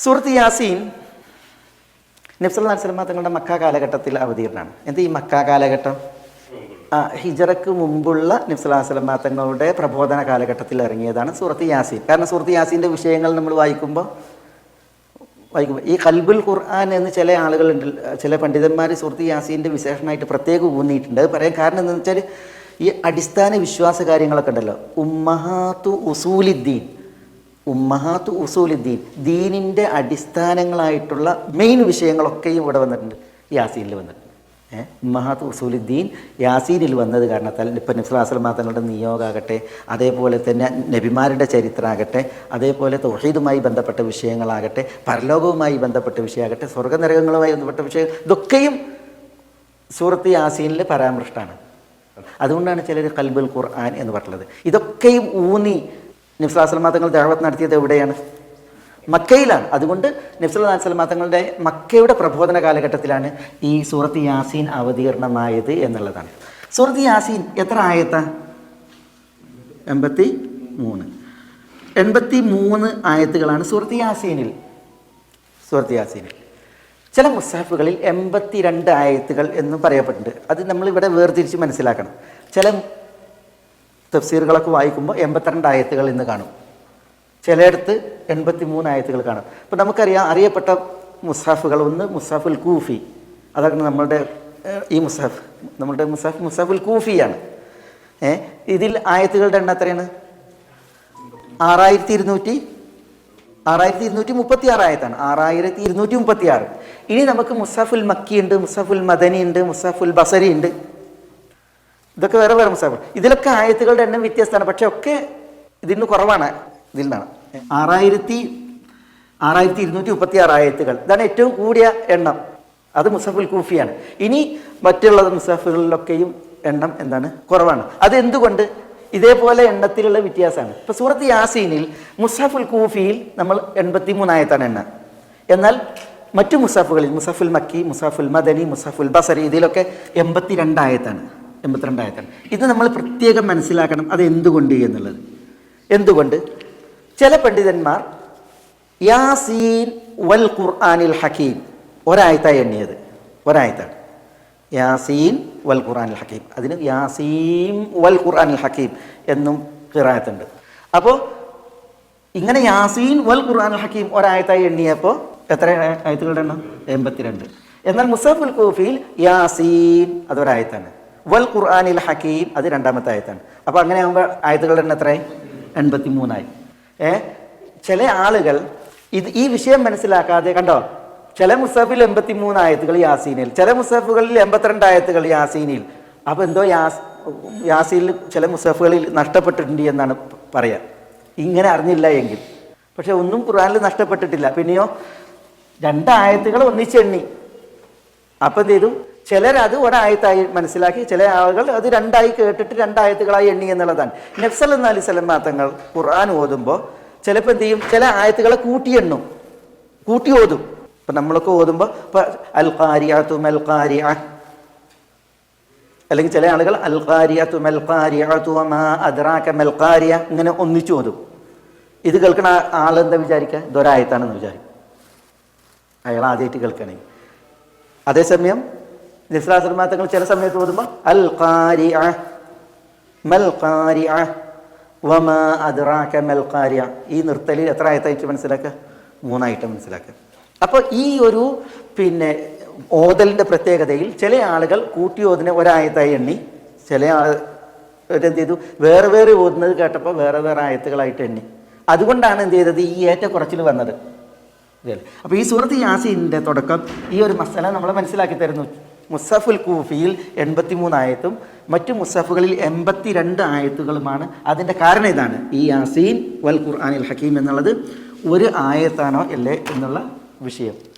സൂറത്ത് യാസീൻ നബ്സല്ലാ സ്വലമ തങ്ങളുടെ മക്ക കാലഘട്ടത്തിൽ അവതീർണമാണ് എന്ത് ഈ മക്ക കാലഘട്ടം? ആ ഹിജറക്ക് മുമ്പുള്ള നബ്സല്ലാ സ്വലമ തങ്ങളുടെ പ്രബോധന കാലഘട്ടത്തിൽ ഇറങ്ങിയതാണ് സുഹൃത്ത് യാസീൻ. കാരണം സുഹൃത്ത് യാസീന്റെ വിഷയങ്ങൾ നമ്മൾ വായിക്കുമ്പോൾ വായിക്കുമ്പോൾ ഈ കൽബുൽ ഖുർആൻ എന്ന് ചില ആളുകളുണ്ട് ചില പണ്ഡിതന്മാർ സുഹൃത്ത് യാസീന്റെ വിശേഷണമായിട്ട് പ്രത്യേകം ഊന്നിയിട്ടുണ്ട്. പറയാൻ കാരണം എന്താണെന്ന് വെച്ചാൽ ഈ അടിസ്ഥാന വിശ്വാസ കാര്യങ്ങളൊക്കെ ഉണ്ടല്ലോ. ഉമ്മഹാത്തു ഉസൂലിദ്ദീൻ. ഉമ്മഹാത്തു ഉസൂലുദ്ദീൻ. ദീനിന്റെ അടിസ്ഥാനങ്ങളായിട്ടുള്ള മെയിൻ വിഷയങ്ങളൊക്കെയും ഇവിടെ വന്നിട്ടുണ്ട്. യാസീനിൽ വന്നിട്ടുണ്ട്. ഉമ്മഹാത്ത് ഉസൂലുദ്ദീൻ യാസീനിൽ വന്നത് കാരണത്താൽ ഇപ്പം നബ്സുലാസ്ലമാ തങ്ങളുടെ നിയോഗമാകട്ടെ അതേപോലെ തന്നെ നബിമാരുടെ ചരിത്രമാകട്ടെ അതേപോലെ തൊഹീദുമായി ബന്ധപ്പെട്ട വിഷയങ്ങളാകട്ടെ പരലോകവുമായി ബന്ധപ്പെട്ട വിഷയമാകട്ടെ സ്വർഗനരകങ്ങളുമായി ബന്ധപ്പെട്ട വിഷയം ഇതൊക്കെയും സൂറത്ത് യാസീനിൽ പരാമൃഷ്ടമാണ് അതുകൊണ്ടാണ് ചിലർ കൽബുൽ ഖുർആൻ എന്ന് പറഞ്ഞത് ഇതൊക്കെയും ഊന്നി നബ്സുലാസ്ലമാ തങ്ങൾ ദാവത്ത് നടത്തിയത് എവിടെയാണ്? മക്കയിലാണ്. അതുകൊണ്ട് നബ്സുല്ലാ സ്വലമ തങ്ങളുടെ മക്കയുടെ പ്രബോധന കാലഘട്ടത്തിലാണ് ഈ സൂറത്ത് യാസീൻ അവതീർണമായത് എന്നുള്ളതാണ്. സൂറത്ത് യാസീൻ എത്ര ആയത്ത? എൺപത്തി മൂന്ന് എൺപത്തി മൂന്ന് ആയത്തുകളാണ് സൂറത്ത് യാസീനിൽ. സൂറത്ത് യാസീനിൽ. ചില മുസാഫുകളിൽ എൺപത്തി രണ്ട് ആയത്തുകൾ എന്നും പറയപ്പെട്ടിട്ടുണ്ട്. അത് നമ്മളിവിടെ വേർതിരിച്ച് മനസ്സിലാക്കണം. ചില തഫ്സീറുകളൊക്കെ വായിക്കുമ്പോൾ എൺപത്തിരണ്ട് ആയത്തുകൾ ഇന്ന് കാണും. ചിലയിടത്ത് എൺപത്തി മൂന്ന് ആയത്തുകൾ കാണും. അപ്പം നമുക്കറിയാം അറിയപ്പെട്ട മുസാഫുകൾ ഒന്ന് മുസാഫുൽ കൂഫി. അതാണ് നമ്മളുടെ ഈ മുസാഫ് നമ്മളുടെ മുസാഫ് മുസാഫുൽ കൂഫിയാണ്. ഏ ഇതിൽ ആയത്തുകളുടെ എണ്ണം എത്രയാണ്? ആറായിരത്തി ഇരുന്നൂറ്റി ആറായിരത്തി ഇരുന്നൂറ്റി മുപ്പത്തി ആറ് ആയത്താണ്. ആറായിരത്തി ഇരുന്നൂറ്റി മുപ്പത്തി ആറ് ഇനി നമുക്ക് മുസാഫുൽ മക്കി ഉണ്ട് മുസാഫുൽ മദനി ഉണ്ട് മുസാഫുൽ ബസരി ഉണ്ട് ഇതൊക്കെ വേറെ വേറെ മുസാഫ് ഇതിലൊക്കെ ആയത്തുകളുടെ എണ്ണം വ്യത്യസ്തമാണ്. പക്ഷെ ഒക്കെ ഇതിന് കുറവാണ്. ഇതിൽ നിന്നാണ് ആറായിരത്തി ആറായിരത്തി ഇരുന്നൂറ്റി മുപ്പത്തി ആറ് ആയത്തുകൾ. ഇതാണ് ഏറ്റവും കൂടിയ എണ്ണം. അത് മുസഫുൽ കൂഫിയാണ്. ഇനി മറ്റുള്ള മുസഫുകളിലൊക്കെയും എണ്ണം എന്താണ്? കുറവാണ്. അത് എന്തുകൊണ്ട് ഇതേപോലെ എണ്ണത്തിലുള്ള വ്യത്യാസമാണ്. ഇപ്പോൾ സൂറത്ത് യാസീനിൽ മുസഫുൽ കൂഫിയിൽ നമ്മൾ എൺപത്തി മൂന്നായത്താണ് എണ്ണ. എന്നാൽ മറ്റു മുസാഫുകളിൽ മുസഫുൽ മക്കി മുസാഫുൽ മദനി മുസഫുൽ ബസരി ഇതിലൊക്കെ എൺപത്തി രണ്ടായത്താണ് എൺപത്തിരണ്ടായത്താണ് ഇത് നമ്മൾ പ്രത്യേകം മനസ്സിലാക്കണം അത് എന്തുകൊണ്ട് എന്നുള്ളത്. എന്തുകൊണ്ട്? ചില പണ്ഡിതന്മാർ യാസീൻ വൽ ഖുർആനിൽ ഹക്കീം. ഒരായത്തായി എണ്ണിയത്. ഒരായത്താണ്. യാസീൻ വൽ ഖുർആനിൽ ഹക്കീം. അതിന് യാസീം വൽ ഖുർആനിൽ ഹക്കീം എന്നും കിറായത്തുണ്ട് അപ്പോൾ ഇങ്ങനെ യാസീൻ വൽ ഖുർആാനിൽ ഹക്കീം ഒരായത്തായി എണ്ണിയപ്പോൾ എത്ര ആയത്തുകളുടെ എണ്ണം? എൺപത്തിരണ്ട്. എന്നാൽ മുസാഫുൽ കൂഫിയിൽ യാസീൻ അതൊരായത്താണ്. വൽ ഖുർആാനിൽ ഹക്കീം അത് രണ്ടാമത്തെ ആയത്താണ്. അപ്പോൾ അങ്ങനെ ആകുമ്പോൾ ആയത്തുകളുടെ എണ്ണം എത്രയായി? എൺപത്തി മൂന്നായി ഏ? ചില ആളുകൾ ഇത് ഈ വിഷയം മനസ്സിലാക്കാതെ കണ്ടോ? ചില മുസാഫിൽ എൺപത്തി മൂന്ന് ആയത്തുകൾ യാസീനിൽ ചില മുസാഫുകളിൽ എൺപത്തിരണ്ട് ആയത്തുകൾ യാസീനിൽ. അപ്പോൾ എന്തോ യാസ് യാസീനിൽ ചില മുസാഫുകളിൽ നഷ്ടപ്പെട്ടിട്ടുണ്ട് എന്നാണ് പറയാ. ഇങ്ങനെ അറിഞ്ഞില്ല എങ്കിൽ. പക്ഷെ ഒന്നും ഖുർആാനിൽ നഷ്ടപ്പെട്ടിട്ടില്ല. പിന്നെയോ രണ്ടായത്തുകൾ ഒന്നിച്ചെണ്ണി അപ്പം ചെയ്തു? ചിലർ അത് ഒരായത്തായി മനസ്സിലാക്കി ചില ആളുകൾ അത് രണ്ടായി കേട്ടിട്ട് രണ്ടായത്തുകളായി എണ്ണി എന്നുള്ളതാണ്. നഫ്സൽ എന്ന അലി സ്വലം തങ്ങൾ ഖുർആൻ ഓതുമ്പോൾ ചിലപ്പോൾ എന്ത് ചെയ്യും? ചില ആയത്തുകളെ കൂട്ടി എണ്ണും. കൂട്ടി ഓതും. ഇപ്പം നമ്മളൊക്കെ ഓതുമ്പോൾ ഇപ്പം അൽ ഖാരിയ അല്ലെങ്കിൽ ചില ആളുകൾ അൽ ഖാരിയാത്തു മൽ അദ്റാക മൽ ഇങ്ങനെ ഒന്നിച്ചു ഓതും. ഇത് കേൾക്കണ ആളെന്താ വിചാരിക്കുക ഇതൊരായത്താണെന്ന് വിചാരിക്കും. അയാൾ ആദ്യമായിട്ട് കേൾക്കണേ. അതേസമയം നിസ്ലാസ്ലമാ തങ്ങൾ ചില സമയത്ത് ഓതുമ്പോൾ അൽ കാരി മൽ ഖാരിയ വമാ അദ്റാക മൽ ഖാരിയ ഈ നിർത്തലിൽ എത്ര ആയത്തായിട്ട് മനസ്സിലാക്കുക? മൂന്നായിട്ട് മനസ്സിലാക്കുക. അപ്പോൾ ഈ ഒരു പിന്നെ ഓതലിന്റെ പ്രത്യേകതയിൽ ചില ആളുകൾ കൂട്ടി ഓതിനെ ഒരായത്തായി എണ്ണി ചില ആൾ എന്ത് ചെയ്തു? വേറെ വേറെ ഓതുന്നത് കേട്ടപ്പോൾ വേറെ വേറെ ആയത്തുകളായിട്ട് എണ്ണി. അതുകൊണ്ടാണ് എന്ത് ചെയ്തത്? ഈ ഏറ്റക്കുറച്ചിൽ വന്നത്. അപ്പോൾ ഈ സൂറത്ത് യാസീന്റെ തുടക്കം ഈ ഒരു മസല നമ്മളെ മനസ്സിലാക്കി തരുന്നു. മുസഫുൽ കൂഫിയിൽ എൺപത്തി ആയത്തും മറ്റു മുസഫുകളിൽ എൺപത്തി രണ്ട് ആയത്തുകളുമാണ്. അതിന്റെ കാരണം ഇതാണ്. ഈ യാസീൻ വൽ ഖുർആനിൽ ഹക്കീം എന്നുള്ളത് ഒരു ആയത്താണോ അല്ലേ എന്നുള്ള വിഷയം.